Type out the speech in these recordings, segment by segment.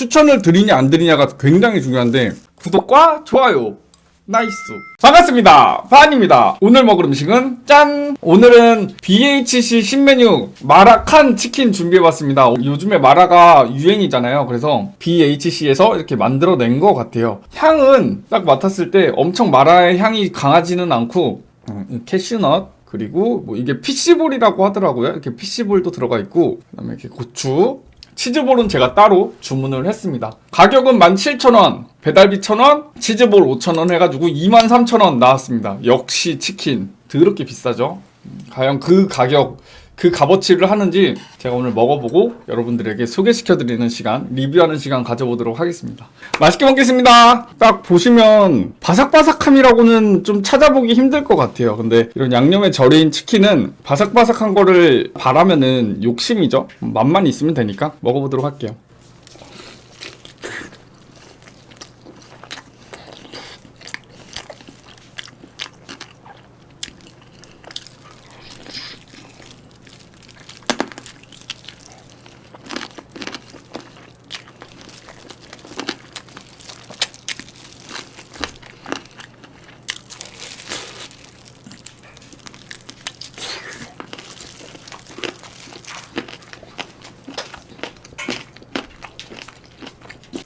추천을 드리냐 안 드리냐가 굉장히 중요한데 구독과 좋아요. 나이스. 반갑습니다. 파안입니다. 오늘 먹을 음식은 짠! 오늘은 BHC 신메뉴 마라칸 치킨 준비해봤습니다. 요즘에 마라가 유행이잖아요. 그래서 BHC에서 이렇게 만들어낸 것 같아요. 향은 딱 맡았을 때 엄청 마라의 향이 강하지는 않고 음, 캐슈넛 그리고 뭐 이게 피시볼이라고 하더라고요. 이렇게 피시볼도 들어가 있고 그다음에 이렇게 고추 치즈볼은 제가 따로 주문을 했습니다. 가격은 17,000원, 배달비 1,000원, 치즈볼 5,000원 해가지고 23,000원 나왔습니다. 역시 치킨. 더럽게 비싸죠? 음, 과연 그 가격, 그 값어치를 하는지 제가 오늘 먹어보고 여러분들에게 소개시켜드리는 시간, 리뷰하는 시간 가져보도록 하겠습니다. 맛있게 먹겠습니다. 딱 보시면 바삭바삭함이라고는 좀 찾아보기 힘들 것 같아요. 근데 이런 양념에 절인 치킨은 바삭바삭한 거를 바라면은 욕심이죠. 맛만 있으면 되니까 먹어보도록 할게요.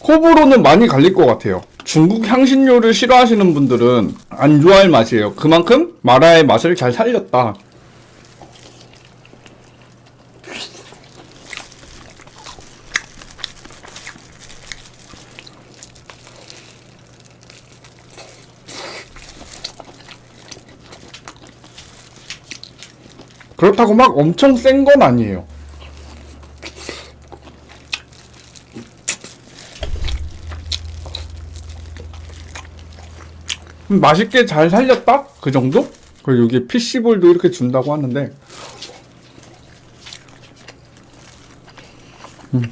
호불호는 많이 갈릴 것 같아요. 중국 향신료를 싫어하시는 분들은 안 좋아할 맛이에요. 그만큼 마라의 맛을 잘 살렸다. 그렇다고 막 엄청 센 건 아니에요. 맛있게 잘 살렸다? 그 정도? 그리고 여기 PC볼도 이렇게 준다고 하는데 음.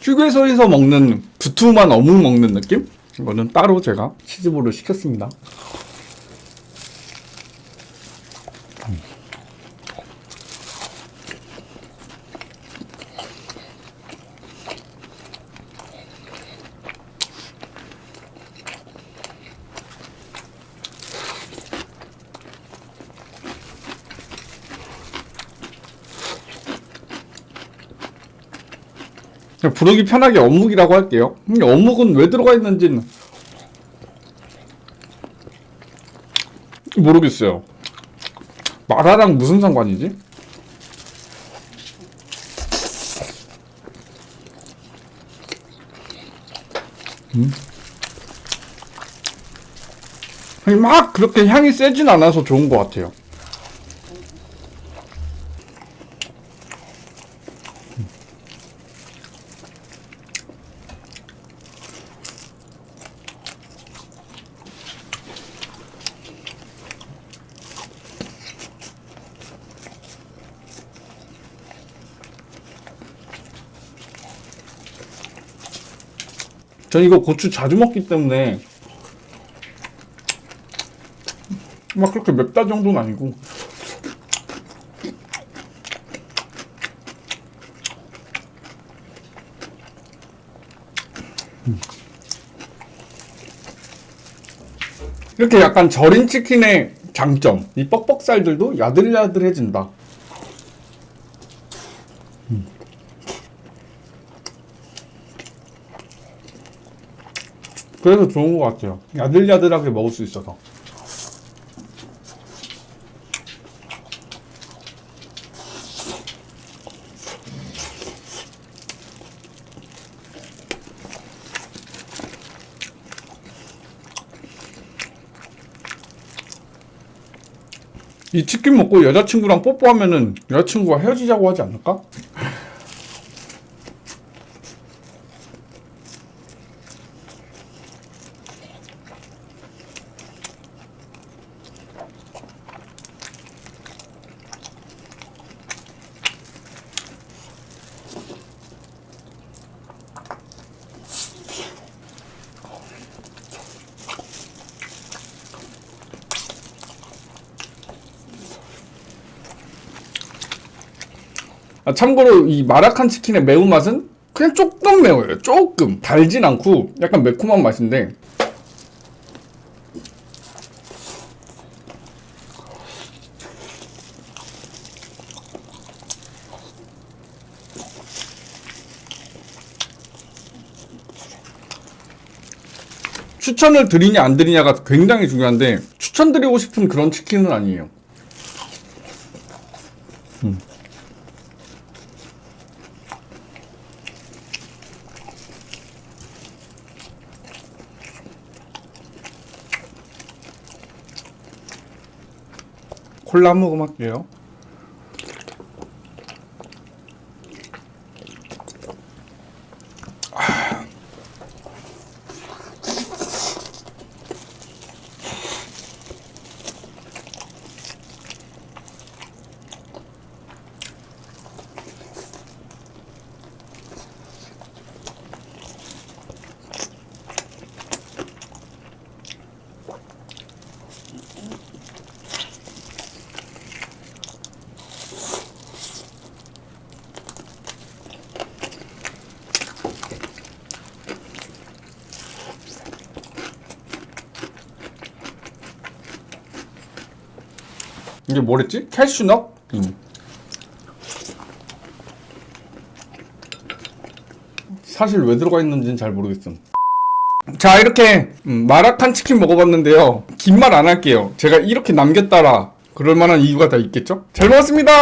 휴게소에서 먹는 두툼한 어묵 먹는 느낌? 이거는 따로 제가 치즈볼을 시켰습니다. 부르기 편하게 어묵이라고 할게요. 어묵은 왜 들어가 있는지는 모르겠어요. 마라랑 무슨 상관이지? 음? 막 그렇게 향이 세진 않아서 좋은 것 같아요. 전 이거 고추 자주 먹기 때문에 막 그렇게 맵다 정도는 아니고. 음. 이렇게 약간 절인 치킨의 장점. 이 뻑뻑살들도 야들야들해진다 그래서 좋은 것 같아요. 야들야들하게 먹을 수 있어서. 이 치킨 먹고 여자친구랑 뽀뽀하면은 여자친구가 헤어지자고 하지 않을까? 아, 참고로 이 마라칸 치킨의 매운맛은 그냥 조금 매워요. 조금. 달진 않고 약간 매콤한 맛인데 추천을 드리냐 안 드리냐가 굉장히 중요한데 추천드리고 싶은 그런 치킨은 아니에요. 음. 콜라 한 모금 할게요. 이게 뭐랬지? 캐슈넛? 음. 사실 왜 들어가 있는지는 잘 모르겠음. 자 이렇게 음, 마라칸 치킨 먹어봤는데요. 긴 말 안 할게요. 제가 이렇게 남겼다라 그럴 만한 이유가 다 있겠죠? 잘 먹었습니다.